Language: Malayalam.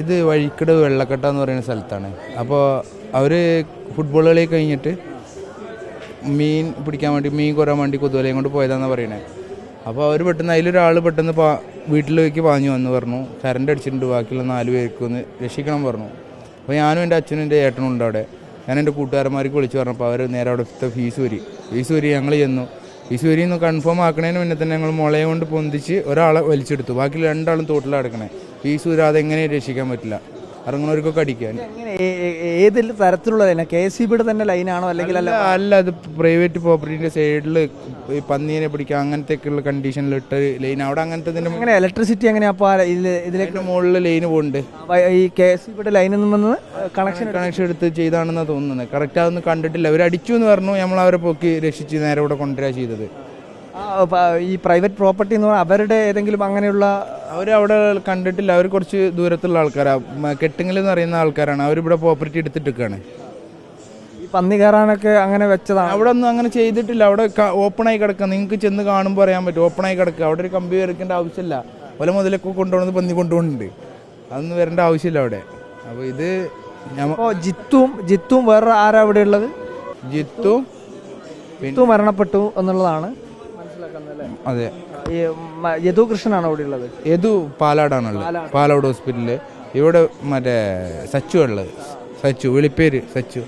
ഇത് വഴിക്കട് വെള്ളക്കെട്ട എന്ന് പറയുന്ന സ്ഥലത്താണ്. അപ്പോൾ അവർ ഫുട്ബോൾ കളി കഴിഞ്ഞിട്ട് മീൻ പിടിക്കാൻ വേണ്ടി മീൻ കുറാൻ വേണ്ടി കൊതുവലയും കൊണ്ട് പോയതാണെന്ന് പറയണേ. അപ്പോൾ അവർ പെട്ടെന്ന് അതിലൊരാൾ പെട്ടെന്ന് പാ വീട്ടിലേക്ക് പാഞ്ഞു വന്ന് പറഞ്ഞു കറണ്ട് അടിച്ചിട്ടുണ്ട് ബാക്കിയുള്ള നാല് പേർക്ക് ഒന്ന് രക്ഷിക്കണം പറഞ്ഞു. അപ്പോൾ ഞാനും എന്റെ അച്ഛനും എന്റെ ഏട്ടനും ഉണ്ട് അവിടെ. ഞാൻ എന്റെ കൂട്ടുകാരന്മാർക്ക് വിളിച്ച് പറഞ്ഞപ്പോൾ അവർ നേരെ അവിടുത്തെ ഫീസ് വരി. ഫീസ് വരി ഞങ്ങൾ ചെന്നു. ഫീസ് വരി എന്ന് കൺഫേം ആക്കണതിന് മുന്നേ തന്നെ ഞങ്ങൾ മുളയെ കൊണ്ട് പൊന്തിച്ച് ഒരാളെ വലിച്ചെടുത്തു. ബാക്കി രണ്ടാളും തോട്ടിലാണ് ഫീസ് വരി അതെങ്ങനെ രക്ഷിക്കാൻ പറ്റില്ല. ഇറങ്ങുന്നവർക്കൊക്കെ അടിക്കാൻ. ഏത് തരത്തിലുള്ള ലൈനാണ് കെ എസ് ബിയുടെ തന്നെ ലൈനാണോ അല്ലെങ്കിൽ അല്ല അല്ല അത് പ്രൈവറ്റ് പ്രോപ്പർട്ടിന്റെ സൈഡിൽ ഈ പന്നീനെ പിടിക്കുക അങ്ങനത്തെ ഒക്കെയുള്ള കണ്ടീഷനിൽ ഇട്ട ലൈൻ അവിടെ അങ്ങനത്തെ അങ്ങനെ എങ്ങനെ? ഇലക്ട്രിസിറ്റി എങ്ങനെയാ അപ്പോൾ ഇതിലേക്ക് മുകളിൽ ലൈന് പോകുന്നുണ്ട് ഈ കെ എസ് ബിയുടെ ലൈനിൽ നിന്ന് കണക്ഷൻ കണക്ഷൻ എടുത്ത് ചെയ്താണെന്നാണ് തോന്നുന്നത്. കറക്റ്റ് അതൊന്നും കണ്ടിട്ടില്ല. അവർ അടിച്ചു എന്ന് പറഞ്ഞു. നമ്മൾ അവരെ പൊക്കി രക്ഷിച്ച് നേരെ ഇവിടെ കൊണ്ടുവരാ ചെയ്തത്. ഈ പ്രൈവറ്റ് പ്രോപ്പർട്ടി എന്ന് പറഞ്ഞാൽ അവരുടെ ഏതെങ്കിലും അങ്ങനെയുള്ള അവർ അവിടെ കണ്ടിട്ടില്ല അവർ കുറച്ച് ദൂരത്തുള്ള ആൾക്കാരാണ് കെട്ടിങ്ങൽ എന്ന് പറയുന്ന ആൾക്കാരാണ്. അവരിവിടെ പ്രോപ്പർട്ടി എടുത്തിട്ടൊക്കെയാണ് ഈ പന്നി കയറാനൊക്കെ അങ്ങനെ വെച്ചതാണ് അവിടെ ഒന്നും അങ്ങനെ ചെയ്തിട്ടില്ല. അവിടെ ഓപ്പൺ ആയി കിടക്കുക നിങ്ങൾക്ക് ചെന്ന് കാണുമ്പോൾ അറിയാൻ പറ്റും. ഓപ്പൺ ആയി കിടക്കുക അവിടെ ഒരു കമ്പി വരയ്ക്കേണ്ട ആവശ്യമില്ല. പല മുതലൊക്കെ കൊണ്ടുപോകുന്നത് പന്നി കൊണ്ടുപോകുന്നുണ്ട് അതൊന്നും വരേണ്ട ആവശ്യമില്ല അവിടെ. അപ്പോൾ ഇത് ജിത്തും ജിത്തും വേറെ ആരാ അവിടെ ഉള്ളത്? ജിത്തും ജിത്തു മരണപ്പെട്ടു എന്നുള്ളതാണ്. അതെ. ഈ മ- യദു കൃഷ്ണനാണ് അവിടെ ഉള്ളത്? യദു പാലാടാണുള്ളത്. പാലാട്. ഹോസ്പിറ്റലിൽ ഇവിടെ മറ്റേ സച്ചു ഉള്ളത്. സച്ചു വെളിപ്പേര് സച്ചു.